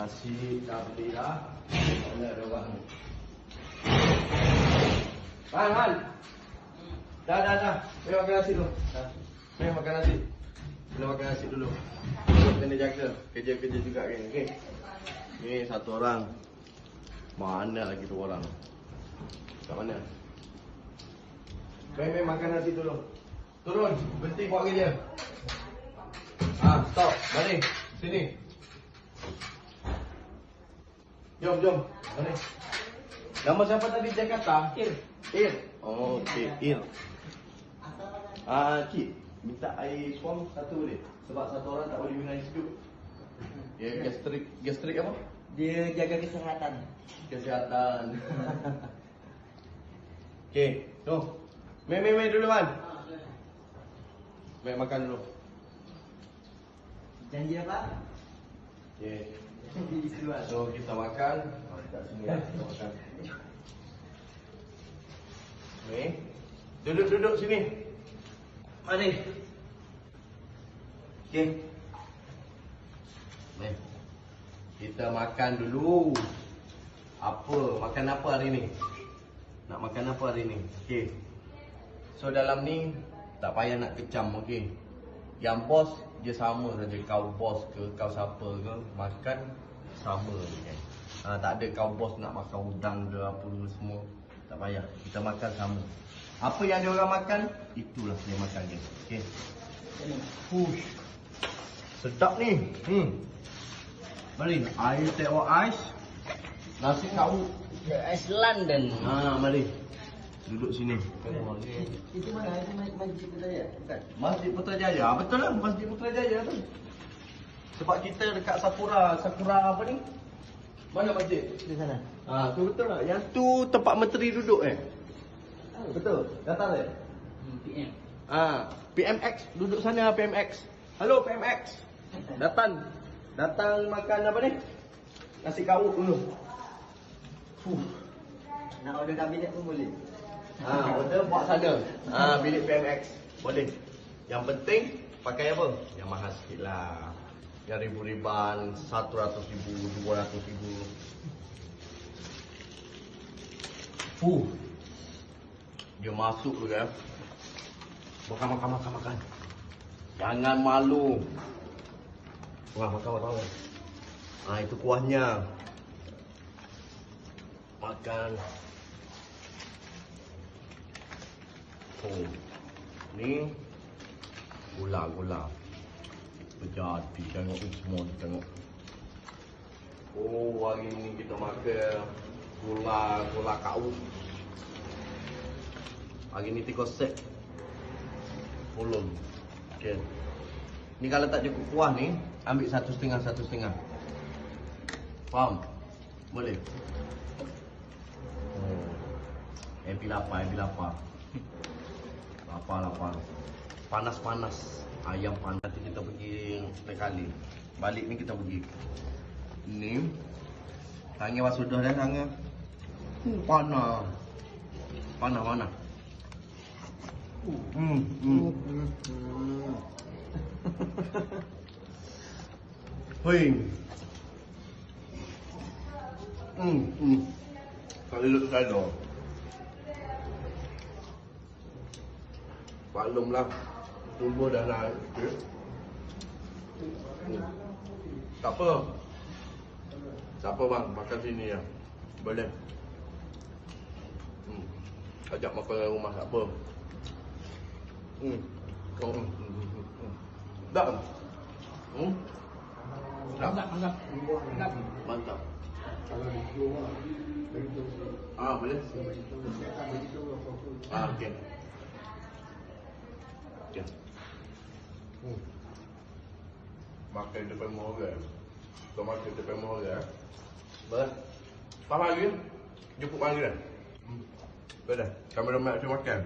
Nasi dah beli dah. Mana ada orang ni? Han, Han. Dah, dah, dah. Mari makan nasi dulu. Mari makan nasi. Kena makan nasi dulu. Kena jaga. Kerja-kerja juga kan. Okey. Ni satu orang. Mana lagi tu orang? Kat mana? Mari, mari makan nasi dulu. Turun. Berhenti buat kerja. Ah, stop. Balik. Sini. Jom, jom. Mari. Nama siapa tadi Jakarta? Ir. Ir. Oh, okey, Ir. Ah, cik, minta air suam satu boleh? Sebab satu orang tak boleh minum air sejuk. Ya, gastrik, gastrik apa? Dia jaga kesihatan. Kesihatan. okey, tu. Mei, mei, mei dulu, Man. Mei makan dulu. Janji apa? So, kita makan. Dekat sini ya, kita makan. Ni. Duduk, duduk sini. Mari. Okey. Ni. Kita makan dulu. Apa? Makan apa hari ni? Nak makan apa hari ni? Okey. So dalam ni tak payah nak kecam, okey. Yang bos dia sama saja kau bos ke kau siapa ke makan sama je kan. Ha, tak ada kau bos nak makan udang ke apa semua. Tak payah. Kita makan sama. Apa yang dia orang makan, itulah saya makan dia. Okey. Push. Sedap ni. Hmm. Mari, air teh ais. Nasi kau. Ais London. Ha, mari. Duduk sini. Itu mana? Itu masjid? Bukan. Masjid Putrajaya. Ah, Betul lah, Masjid Putrajaya tu. Sebab kita dekat Sakura, Sakura apa ni? Mana masjid? Di sana. Ha, tu betul lah. Yang tu tempat menteri duduk eh. Betul. Datang eh? PM. Ah, PMX duduk sana PMX. Halo PMX. Datang. Datang makan apa ni? Nasi kawut dulu. Fuh. Nak order kabinet pun boleh. Ha, order buat sana. Ha, bilik PMX. Boleh. Yang penting pakai apa? Yang mahal sikit lah. Yang ribu-riban, satu ratus ribu, dua ratus ribu. Fuh. Dia masuk tu kan. Makan, makan, makan, makan. Jangan malu. Wah, makan, makan, makan. Ha, itu kuahnya. Makan. Oh. Ni gula-gula. Berjadi tengok ni semua ni tengok. Oh, hari ni kita makan gula gula kau. Hari ni tiga set. Ulun. Okey. Ni kalau tak cukup kuah ni, ambil satu setengah satu setengah. Faham? Boleh. Oh. Happy lapar, happy lapar. Lapar, lapar. Panas-panas. Ayam panas. Kita pergi kali. Balik ni kita pergi. Ni. Tangan was sudah dah tangan. Hmm, panas. Panas, panas. Hmm, hmm. Hui. Hmm, hmm. Kalau duduk sana. Maklum lah Tumbuh dah naik sikit hmm. Tak apa Tak apa bang Makan sini ya Boleh hmm. Ajak makan dalam rumah tak apa hmm. Oh, hmm. hmm, hmm, hmm. Tak Hmm? Mantap, mantap. Mantap. Mantap. Ah, boleh. Ah, okey. Okey. Hmm. Makan depan rumah orang. Kau makan depan rumah orang. Boleh. Tak lagi. Cukup lagi dah. Hmm. Boleh. Kameraman macam makan.